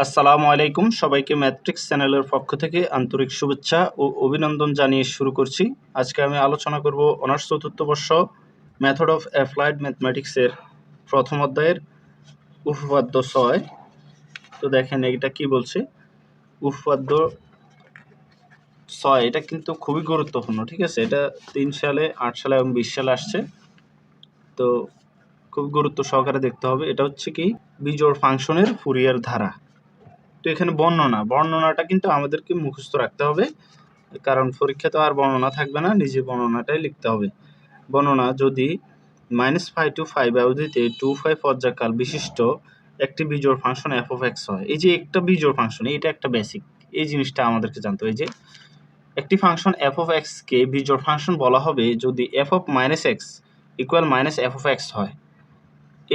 আসসালামু আলাইকুম। সবাইকে ম্যাট্রিক্স চ্যানেলের পক্ষ থেকে আন্তরিক শুভেচ্ছা ও অভিনন্দন জানিয়ে শুরু করছি। আজকে আমি আলোচনা করব অনার্স চতুর্থ বর্ষ মেথড অফ অ্যাপ্লাইড ম্যাথমেটিক্সের প্রথম অধ্যায়ের উপপাদ্য ছয়। তো দেখেন এটা কি বলছে? উপপাদ্য ছয়, এটা কিন্তু খুবই গুরুত্বপূর্ণ, ঠিক আছে? এটা তিন সালে, আট সালে এবং বিশ সালে আসছে। তো খুব গুরুত্ব সহকারে দেখতে হবে। এটা হচ্ছে কি? বিজোড় ফাংশনের ফুরিয়ার ধারা। তো এখানে বর্ণনা। বর্ণনাটা কিন্তু আমাদেরকে মুখস্থ রাখতে হবে, কারণ পরীক্ষা তো আর বর্ণনা থাকবে না, নিজে বর্ণনাটাই লিখতে হবে। বর্ণনা, যদি মাইনাস ফাইভ টু ফাইভ অবধিতে টু ফাইভ পর্যায়কাল বিশিষ্ট একটি বিজোড় ফাংশন এফ অফ এক্স হয়। এই যে একটা বিজোড় ফাংশন এটা একটা বেসিক এই জিনিসটা আমাদেরকে জানতে হবে। যে একটি ফাংশন এফ অফ এক্সকে বিজোড় ফাংশন বলা হবে যদি f of minus x equal minus f of x হয়।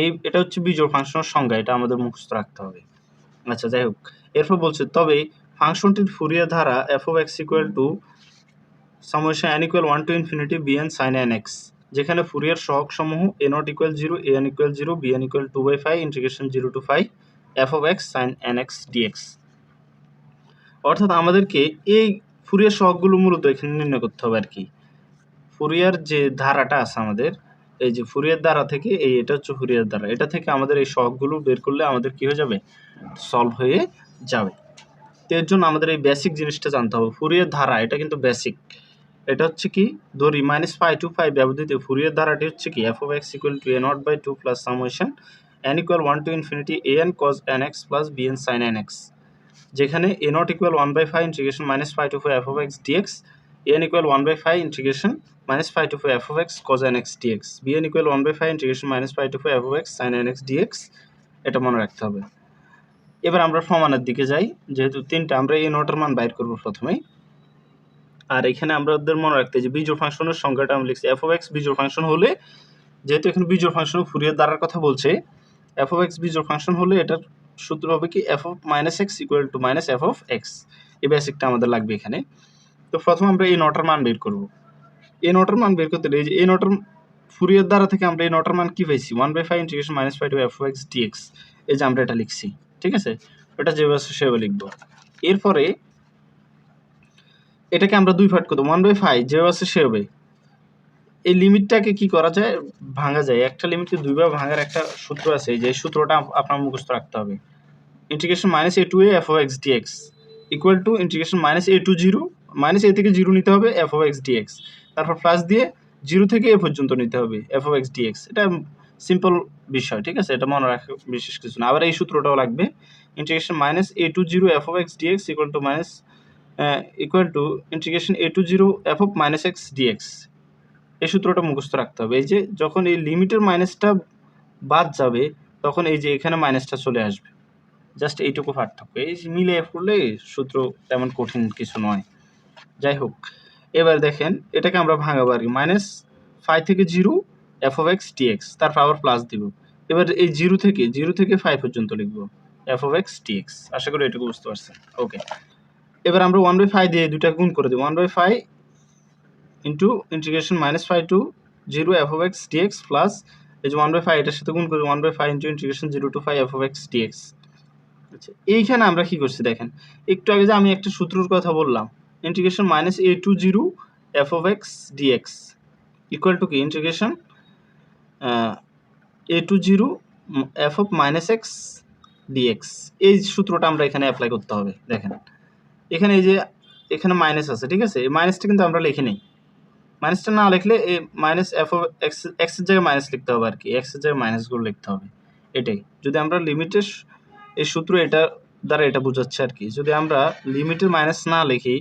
এই, এটা হচ্ছে বিজোড় ফাংশনের সংজ্ঞা, এটা আমাদের মুখস্থ রাখতে হবে। আচ্ছা যাই হোক। এরপর বলছে, তবে ফাংশনটির ফুরিয়ার ধারা f of x equal to সমস্যা n equal one to infinity b n sine n x যেখানে ফুরিয়ার সহগ সমূহ a naught equal zero a n equal zero b n equal two by five integration zero to five f of x sine n x dx অর্থাৎ আমাদেরকে এই Fourier সহগগুলো মূলত এখানে নির্ণয় করতে হবে আর কি। ফুরিয়ার যে ধারাটা আছে আমাদের এই যে ফুরিয়ার দ্বারা থেকে এই এটা হচ্ছে ফুরিয়ার দ্বারা। এটা থেকে আমাদের এই সহগগুলো বের করলে আমাদের কি হয়ে যাবে? সলভ হয়ে যাবে। তো এর জন্য আমাদের এই বেসিক জিনিসটা জানতে হবে। ফুরিয়ার ধারা, এটা কিন্তু বেসিক এটা হচ্ছে কি? ধরি মাইনাস ফাইভ টু ফাইভ ব্যবহৃত ফুরিয়ার ধারাটি হচ্ছে কি? F of x equal to a naught by two plus summation n equal one to infinity a n cos n x plus b n sine n x যেখানে a naught equal one by five integration minus five to five f of x dx n equal one by five integration minus pi to 4 f of x cos n x dx. bn equal 1 by 5 integration minus pi to 4 f of x sin n x dx এটা মনে রাখতে হবে। এবার আমরা প্রমাণের দিকে যাই। যেহেতু তিনটা, আমরা এই নোটের মান বাইর করব প্রথমেই। আর এখানে আমাদের মনে রাখতে যে বিজোড় ফাংশনের সংখ্যাটা আমি লিখছি এফ অফ এক্স বিজোড় ফাংশন হলে, যেহেতু এখানে বিজোড় ফাংশন ফুরিয়ার দ্বারার কথা বলছে এফ অফ এক্স বিজোড় ফাংশন হলে এটার সূত্র হবে কি f of minus x equal to minus f of x এই বেসিকটা আমাদের লাগবে এখানে। তো প্রথমে আমরা এই নটার মান বের করব। এই নটার মান বের করতে এই যে এই নটার ফুরিয়ার দ্বারা থেকে আমরা এই নটার মান কি পাইছি? One by five integration minus five to f x dx এই যে আমরা এটা লিখছি, ঠিক আছে? ওটা যেভাবে সেভাবে লিখব। এরপরে এটাকে আমরা দুই পার্ট করব ওয়ান বাই ফাইভ যেভাবে আছে সেভাবে এই লিমিটটাকে কি করা যায়? ভাঙা যায়। একটা লিমিটকে দুইবার ভাঙার একটা সূত্র আছে। যে সূত্রটা আপনার মুখস্থ রাখতে হবে। Integration minus a to a f x dx equal to integration minus a to zero minus a থেকে জিরো নিতে হবে এফ এক্স ডিএক্স তারপর প্লাস দিয়ে জিরো থেকে এ পর্যন্ত নিতে হবে এফ ও এক্স ডিএক্স এটা সিম্পল বিষয়, ঠিক আছে? এটা মনে রাখা বিশেষ কিছু না। আবার এই সূত্রটাও লাগবে। Integration minus a to zero f of x dx equal to minus equal to integration a to zero f of minus x dx এই সূত্রটা মুখস্থ রাখতে হবে। এই যে যখন এই লিমিটের মাইনাসটা বাদ যাবে, তখন এই যে এখানে মাইনাসটা চলে আসবে। জাস্ট এইটুকু পার্থক্য। এই মিলে করলে সূত্র তেমন কঠিন কিছু নয়। যাই হোক। এবার দেখেন, এটাকে আমরা ভাঙাবো আর কি মাইনাস ফাইভ থেকে zero f of x dx তারপর আবার প্লাস দিব। এবার এই জিরো থেকে জিরো থেকে ফাইভ পর্যন্ত লিখব এফ অফ এক্স ডিএক্স আশা করি এটুকু বুঝতে পারছেন। ওকে এবার আমরা ওয়ান বাই ফাইভ দিয়ে দুটা গুণ করে দিই one by five into integration minus five to zero f of x dx plus এই যে ওয়ান বাই ফাইভ এটার সাথে গুণ করি one by five into integration zero to five f of x dx আচ্ছা এইখানে আমরা কি করছি দেখেন, একটু আগে যে আমি একটা সূত্রর কথা বললাম integration minus a to 0 f of x dx equal to কি uh, a to 0 f of minus x dx. এই সূত্রটা আমরা এখানে অ্যাপ্লাই করতে হবে দেখেন। এখানে এই যে এখানে মাইনাস আছে ঠিক আছে? এই মাইনাসটা কিন্তু আমরা লিখে নেই। মাইনাসটা না লিখলে এই মাইনাস এফ অফ এক্স এক্সের জায়গায় মাইনাস লিখতে হবে আর কি এক্সের জায়গায় মাইনাসগুলো লিখতে হবে। এটাই। যদি আমরা লিমিটের এই সূত্র এটা দ্বারা এটা বোঝাচ্ছে আর কি যদি আমরা লিমিটের মাইনাস না লিখি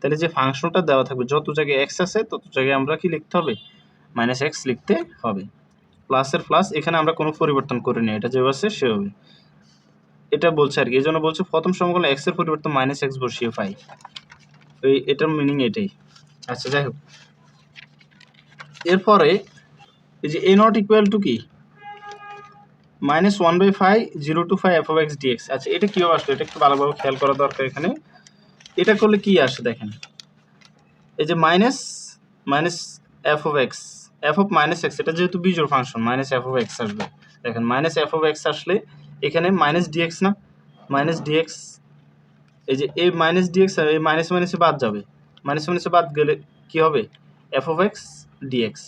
তাহলে যে ফাংশনটা দেওয়া থাকবে, যত জায়গায় এক্স আছে, তত জায়গায় আমরা কি লিখতে হবে? মাইনাস এক্স লিখতে হবে। প্লাসের প্লাস এখানে আমরা কোনো পরিবর্তন করি করিনি এটা যে আছে সে হবে এটা বলছে আর কি এই জন্য বলছে প্রথম সমকলন এক্সের পরিবর্তন মাইনাস এক্স বসিয়ে পাই। ওই এটার মিনিং এটাই। আচ্ছা যাই হোক। এরপরে, এই যে এ নট ইকুয়াল টু কি? Minus one by five zero to five f x dx আচ্ছা এটা কীভাবে আসলো? এটা একটু ভালোভাবে খেয়াল করা দরকার এখানে। এটা করলে কি আসে দেখেন? এই যে minus minus f of x f of minus x এটা যেহেতু বিজোর function minus f of x আসবে। দেখেন মাইনাস এফ অফ এক্স আসলে এখানে মাইনাস ডিএক্স না? মাইনাস ডিএক্স এই যে এই মাইনাস ডিএক্স এই মাইনাস মাইনাসে বাদ যাবে। মাইনাস মাইনাসে বাদ গেলে কি হবে? F of x dx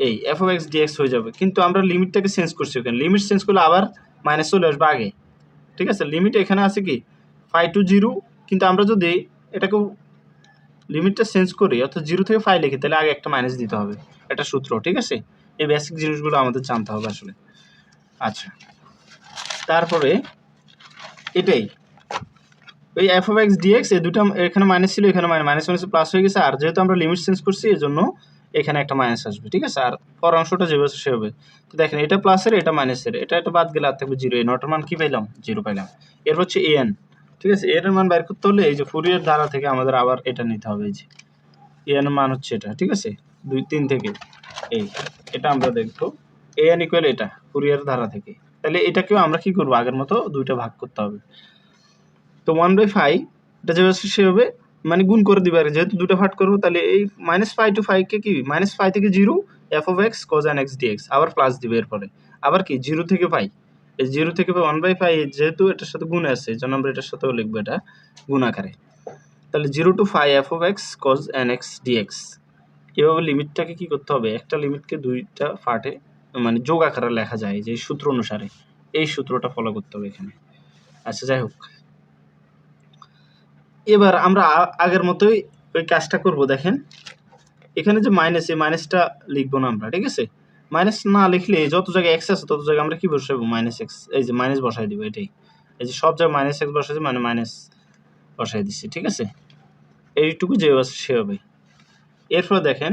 f of of x dx হয়ে যাবে। কিন্তু আমরা লিমিটটাকে চেঞ্জ করছি ওখানে। লিমিট চেঞ্জ করলে আবার মাইনাস চলে আসবে আগে। ঠিক আছে? লিমিট এখানে আছে কি? ফাইভ টু জিরো কিন্তু আমরা যদি এটাকে লিমিটটা চেঞ্জ করি, অর্থাৎ জিরো থেকে ফাইভ লিখি, তাহলে আগে একটা মাইনাস দিতে হবে। একটা সূত্র, ঠিক আছে? এই বেসিক জিনিসগুলো আমাদের জানতে হবে আসলে। আচ্ছা। তারপরে এটাই। ওই এফ অফ এক্স ডিএক্স এই দুটো এখানে মাইনাস ছিল, এখানে মাইনাস মাইনাস প্লাস হয়ে গেছে। আর যেহেতু আমরা লিমিট চেঞ্জ করছি, এই জন্য এখানে একটা মাইনাস আসবে, ঠিক আছে? আর পর অংশটা যেভাবে সে হবে। তো দেখেন, এটা প্লাসের এটা মাইনাসের এটা এটা বাদ গেলে আর থাকবে জিরো এই নটার মান কি পাইলাম? জিরো পাইলাম। এর হচ্ছে এন ঠিক আছে এর মান বের করতে হলে এই যে ফুরিয়ার ধারা থেকে আমাদের আবার এটা নিতে হবে, এই যে এ এন মান হচ্ছে এটা, ঠিক আছে? দুই, তিন থেকে এই, এটা আমরা দেখব। এ এন ইকুয়াল এটা ফুরিয়ার ধারা থেকে। তাহলে এটাকেও আমরা কি করব? আগের মতো দুইটা ভাগ করতে হবে। তো ওয়ান বাই ফাইভ এটা যেভাবে সে হবে মানে গুণ করে দিবে। আর যেহেতু দুটো ভাগ করব, তাহলে এই মাইনাস ফাইভ টু ফাইভকে কি মাইনাস ফাইভ থেকে zero f of x cos an x dx আবার প্লাস দিবে এরপরে। আবার কি? জিরো থেকে ফাইভ জিরো থেকে ওয়ান বাই ফাইভ যেহেতু এটার সাথে গুণ আছে জন্য আমরা এটার সাথেও লিখব এটা গুণ আকারে। তাহলে zero to five f of x cos an x dx এভাবে লিমিটটাকে কি করতে হবে? একটা লিমিটকে দুইটা পার্টে মানে যোগ আকারে লেখা যায় যে সূত্র অনুসারে। এই সূত্রটা ফলো করতে হবে এখানে। আচ্ছা যাই হোক। এবার আমরা আগের মতোই ওই কাজটা করব, দেখেন। এখানে যে মাইনাস এই মাইনাসটা লিখব না আমরা, ঠিক আছে? মাইনাস না লিখলে যত জায়গায় এক্স আছে তত জায়গায় আমরা কি বসাবো? মাইনাস এক্স এই যে মাইনাস বসাই দিব এটাই। এই যে সব জায়গায় মাইনাস এক্স বসাইছি মানে মাইনাস বসাই দিচ্ছি ঠিক আছে? এইটুকু যে আছে সে হবে। এরপর দেখেন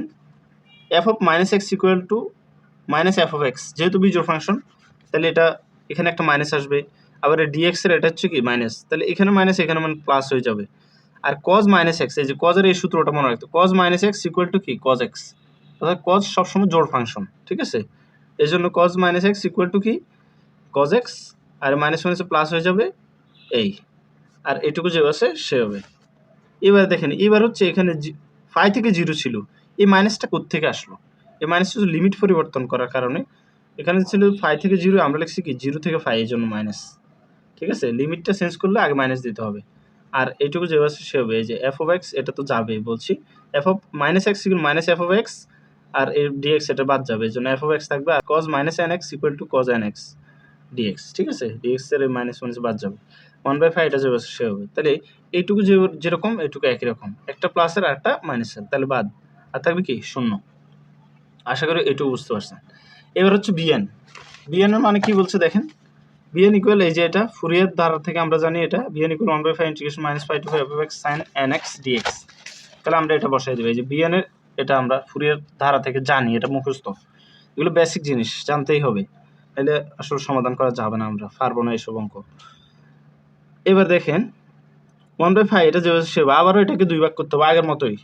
f of minus x equal to minus f of x যেহেতু বিজোড় ফাংশন, তাহলে এটা এখানে একটা মাইনাস আসবে। আবার ডিএক্স এর এটা হচ্ছে কি? মাইনাস তাহলে এখানে মাইনাস এখানে মানে প্লাস হয়ে যাবে। আর কজ মাইনাস এক্স এই যে কজের এই সূত্রটা মনে রাখতে cos minus x equal to কি? কজ এক্স অর্থাৎ কজ সবসময় জোড় ফাংশন ঠিক আছে? এই জন্য cos minus x equal to কি? কজ এক্স আর মাইনাস মাইনাসে প্লাস হয়ে যাবে এই, আর এটুকু যে আছে সে হবে। এবার দেখেন, এবার হচ্ছে এখানে ফাইভ থেকে জিরো ছিল, এই মাইনাসটা থেকে আসলো? এই মাইনাসটা লিমিট পরিবর্তন করার কারণে, এখানে ছিল ফাইভ থেকে জিরো আমরা লিখছি কি? জিরো থেকে ফাইভ এই জন্য মাইনাস ঠিক আছে? লিমিটটা চেঞ্জ করলে আগে মাইনাস দিতে হবে। আর এইটুকু যে আছে সে হবে, এই যে এফ অফ এক্স এটা তো যাবে বলছি। F of minus x minus f of x আর এই ডিএক্স এটা বাদ যাবে, এই জন্য এফ অফ এক্স থাকবে আর cos minus n x equal to cos n x dx ঠিক আছে? ডিএক্স এর মাইনাস মাইনাস বাদ যাবে। ওয়ান বাই ফাইভ এটা যে আছে সে হবে। তাহলে এইটুকু যে যেরকম, এইটুকু একই রকম। একটা প্লাসের আর একটা মাইনাসের তাহলে বাদ। আর থাকবে কি? শূন্য। আশা করি এটুকু বুঝতে পারছেন। এবার হচ্ছে বিএন বিএন এর মানে কি বলছে দেখেন? বিএন ইকুয়াল এই যে এটা ফুরিয়ার ধারা থেকে আমরা জানি এটা। B n equal one by five integration minus five to five x sine n x dx তাহলে আমরা এটা বসাই দেবো। এই যে বিএন এর এটা আমরা ফুরিয়ার ধারা থেকে জানি, এটা মুখস্থ। এগুলো বেসিক জিনিস, জানতেই হবে। তাহলে আসলে সমাধান করা যাবে না আমরা, পারব না এসব অঙ্ক। এবার দেখেন ওয়ান বাই ফাইভ এটা যে সেবা আবারও এটাকে দুই ভাগ করতে হবে, আগের মতোই।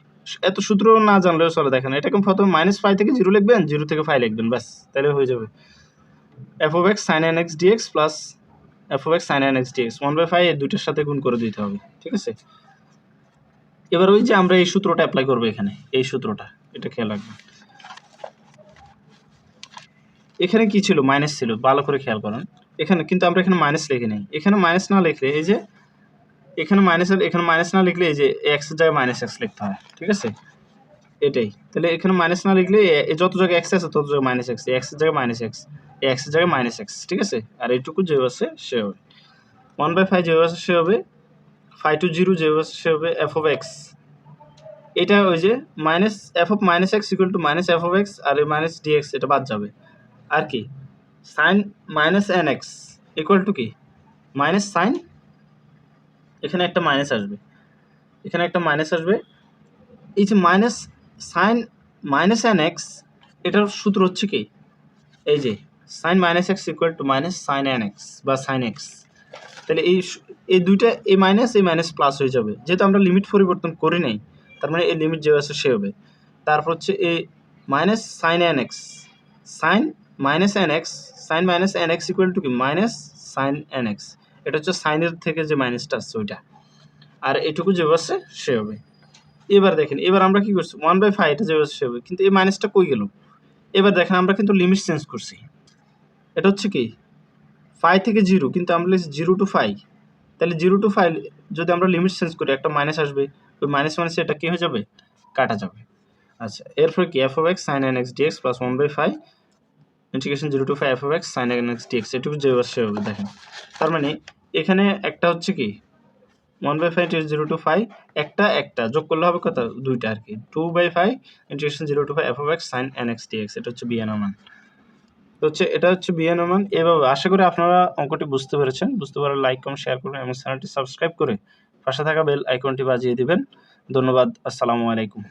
এত সূত্র না জানলেও চলে, দেখেন, এটাকে প্রথমে মাইনাস ফাইভ থেকে জিরো লিখবেন জিরো থেকে ফাইভ লিখবেন, ব্যাস তাহলে হয়ে যাবে। F of x sine n x dx plus f of x sine n x dx one by five এই দুটোর সাথে গুণ করে দিতে হবে, ঠিক আছে? এবার ওই যে আমরা এই সূত্রটা অ্যাপ্লাই করব এখানে, এই সূত্রটা, এটা খেয়াল রাখবেন এখানে কি ছিল? মাইনাস ছিল, ভালো করে খেয়াল করেন। এখানে, কিন্তু আমরা এখানে মাইনাস লিখে নেই। এখানে মাইনাস না লিখলে এই যে, এখানে মাইনাস এখানে মাইনাস না লিখলে এই যে এক্স জায়গায় মাইনাস এক্স লিখতে হয়, ঠিক আছে? এটাই। তাহলে এখানে মাইনাস না লিখলে যত জায়গায় এক্স আছে তত জায়গায় মাইনাস এক্স এক্স জায়গায় মাইনাস এক্স এক্সের জায়গায় মাইনাস এক্স ঠিক আছে? আর এইটুকু যে আছে সে হবে ওয়ান বাই ফাইভ যে আছে সে হবে ফাইভ টু জিরো যে হবে এফ অফ এক্স। এটা ওই যে minus f of minus x equal to minus f of x R minus dx, এটা বাদ যাবে। আর কি? Sine minus n x equal to কি? Minus sine. এখানে একটা মাইনাস আসবে। এখানে একটা মাইনাস আসবে। এই যে minus sine minus n x, এটার সূত্র হচ্ছে কি? এই যে sine minus x equal to minus sine n x বা সাইন এক্স। তাহলে এই এই দুইটা a minus a minus plus হয়ে যাবে। যেহেতু আমরা লিমিট পরিবর্তন করি নাই, তার মানে এই লিমিট যে আছে সে হবে তারপর হচ্ছে a minus sine n x sine minus n x sine minus n x equal to কি? মাইনাস সাইন এন এক্স এটা হচ্ছে সাইনের থেকে যে মাইনাসটা আসছে ওইটা। আর এটুকু যে আছে সে হবে এবার দেখেন, এবার আমরা কি করছি? ওয়ান বাই ফাইভ এটা যে আছে সে হবে কিন্তু এই মাইনাসটা কই গেল? এবার দেখেন, আমরা কিন্তু লিমিট চেঞ্জ করছি। এটা হচ্ছে কি? ফাইভ থেকে জিরো কিন্তু আমরা জিরো টু ফাইভ তাহলে জিরো টু ফাইভ যদি আমরা লিমিট চেঞ্জ করি, একটা মাইনাস আসবে, ওই মাইনাস মাইনাসে এটা কী হয়ে যাবে? কাটা যাবে। আচ্ছা এরপর কি? F of x sine n x dx plus one by five integration zero to five f of x sine n x dx এটুকু যে সে হবে, দেখেন। তার মানে এখানে একটা হচ্ছে কি? One by five zero to five একটা একটা, যোগ করলে হবে কত? দুইটা আর কি। Two by five integration zero to five f of x sine n x dx এটা হচ্ছে বিএন মান তো হচ্ছে এটা হচ্ছে বিএন মান এভাবে আশা করি আপনারা অঙ্কটি বুঝতে পেরেছেন। বুঝতে পারলে লাইক কম শেয়ার করুন এবং চ্যানেলটি সাবস্ক্রাইব করে পাশে থাকা বেল আইকনটি বাজিয়ে দিবেন। ধন্যবাদ। আসসালামু আলাইকুম।